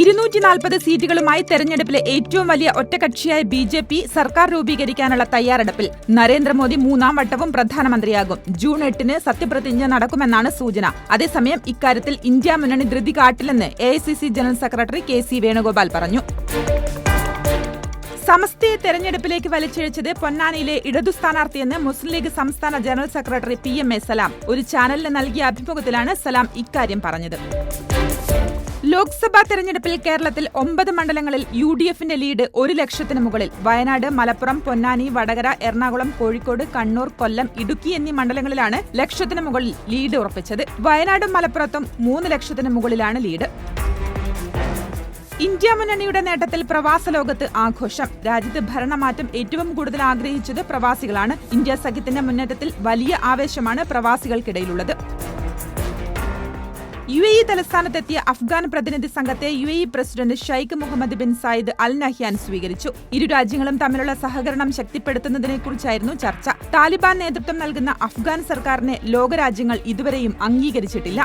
ഇരുന്നൂറ്റി നാൽപ്പത് സീറ്റുകളുമായി തെരഞ്ഞെടുപ്പിലെ ഏറ്റവും വലിയ ഒറ്റകക്ഷിയായ ബി ജെ പി സർക്കാർ രൂപീകരിക്കാനുള്ള തയ്യാറെടുപ്പിൽ നരേന്ദ്രമോദി മൂന്നാം വട്ടവും പ്രധാനമന്ത്രിയാകും. ജൂൺ എട്ടിന് സത്യപ്രതിജ്ഞ നടക്കുമെന്നാണ് സൂചന. അതേസമയം ഇക്കാര്യത്തിൽ ഇന്ത്യ മുന്നണി ധൃതി കാട്ടില്ലെന്ന് A general secretary K C Venugopal പറഞ്ഞു. സമസ്തയെ തെരഞ്ഞെടുപ്പിലേക്ക് വലിച്ചിഴച്ചത് പൊന്നാനിയിലെ ഇടതു സ്ഥാനാർത്ഥിയെന്ന് മുസ്ലിം ലീഗ് സംസ്ഥാന general secretary P M A Salam. ഒരു ചാനലിന് നൽകിയ അഭിമുഖത്തിലാണ് സലാം ഇക്കാര്യം പറഞ്ഞത്. ലോക്സഭാ തെരഞ്ഞെടുപ്പിൽ കേരളത്തിൽ ഒമ്പത് മണ്ഡലങ്ങളിൽ യു ഡി എഫിന്റെ ലീഡ് ഒരു ലക്ഷത്തിന് മുകളിൽ. വയനാട് മലപ്പുറം പൊന്നാനി വടകര എറണാകുളം കോഴിക്കോട് കണ്ണൂർ കൊല്ലം ഇടുക്കി എന്നീ മണ്ഡലങ്ങളിലാണ് ലക്ഷത്തിന് മുകളിൽ ലീഡ് ഉറപ്പിച്ചത്. വയനാടും മലപ്പുറത്തും മൂന്ന് ലക്ഷത്തിന് മുകളിലാണ് ലീഡ്. ഇന്ത്യ മുന്നണിയുടെ നേട്ടത്തിൽ പ്രവാസ ലോകത്ത് ആഘോഷം. രാജ്യത്ത് ഭരണമാറ്റം ഏറ്റവും കൂടുതൽ ആഗ്രഹിച്ചത് പ്രവാസികളാണ്. ഇന്ത്യ സഖ്യത്തിന്റെ മുന്നേറ്റത്തിൽ വലിയ ആവേശമാണ് പ്രവാസികൾക്കിടയിലുള്ളത്. യു എ ഇ തലസ്ഥാനത്തെത്തിയ അഫ്ഗാൻ പ്രതിനിധി സംഘത്തെ U A E president Sheikh Mohamed bin Zayed Al Nahyan സ്വീകരിച്ചു. ഇരു രാജ്യങ്ങളും തമ്മിലുള്ള സഹകരണം ശക്തിപ്പെടുത്തുന്നതിനെക്കുറിച്ചായിരുന്നു ചർച്ച. താലിബാൻ നേതൃത്വം നൽകുന്ന അഫ്ഗാൻ സർക്കാരിനെ ലോകരാജ്യങ്ങൾ ഇതുവരെയും അംഗീകരിച്ചിട്ടില്ല.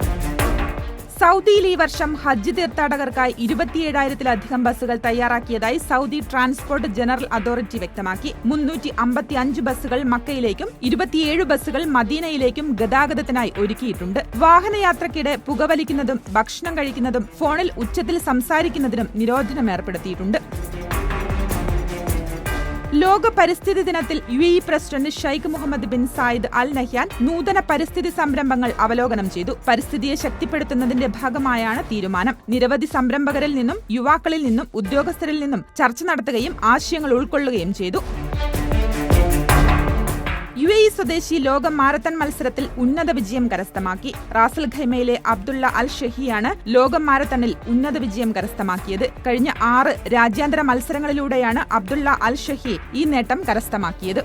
സൗദിയിൽ ഈ വർഷം ഹജ്ജ് തീർത്ഥാടകർക്കായി ഇരുപത്തിയേഴായിരത്തിലധികം ബസ്സുകൾ തയ്യാറാക്കിയതായി സൗദി ട്രാൻസ്പോർട്ട് ജനറൽ അതോറിറ്റി വ്യക്തമാക്കി. മുന്നൂറ്റി അമ്പത്തി അഞ്ച് ബസ്സുകൾ മക്കയിലേക്കും ഇരുപത്തിയേഴ് ബസ്സുകൾ മദീനയിലേക്കും ഗതാഗതത്തിനായി ഒരുക്കിയിട്ടുണ്ട്. വാഹനയാത്രയ്ക്കിടെ പുകവലിക്കുന്നതും ഭക്ഷണം കഴിക്കുന്നതും ഫോണിൽ ഉച്ചത്തിൽ സംസാരിക്കുന്നതിനും നിരോധനം ഏർപ്പെടുത്തിയിട്ടുണ്ട്. ലോക പരിസ്ഥിതി ദിനത്തിൽ U E president Sheikh Mohamed bin Zayed Al Nahyan നൂതന പരിസ്ഥിതി സംരംഭങ്ങൾ അവലോകനം ചെയ്തു. പരിസ്ഥിതിയെ ശക്തിപ്പെടുത്തുന്നതിന്റെ ഭാഗമായാണ് തീരുമാനം. നിരവധി സംരംഭകരിൽ നിന്നും യുവാക്കളിൽ നിന്നും ഉദ്യോഗസ്ഥരിൽ നിന്നും ചർച്ച നടത്തുകയും ആശയങ്ങൾ ഉൾക്കൊള്ളുകയും ചെയ്തു. യു എ ഇ സ്വദേശി ലോക മാരത്തൺ മത്സരത്തിൽ ഉന്നത വിജയം കരസ്ഥമാക്കി. റാസൽ ഖൈമയിലെ അബ്ദുള്ള അൽ ഷഹിയാണ് ലോക മാരത്തണിൽ ഉന്നത വിജയം കരസ്ഥമാക്കിയത്. കഴിഞ്ഞ ആറ് രാജ്യാന്തര മത്സരങ്ങളിലൂടെയാണ് അബ്ദുള്ള അൽ ഷഹി ഈ നേട്ടം കരസ്ഥമാക്കിയത്.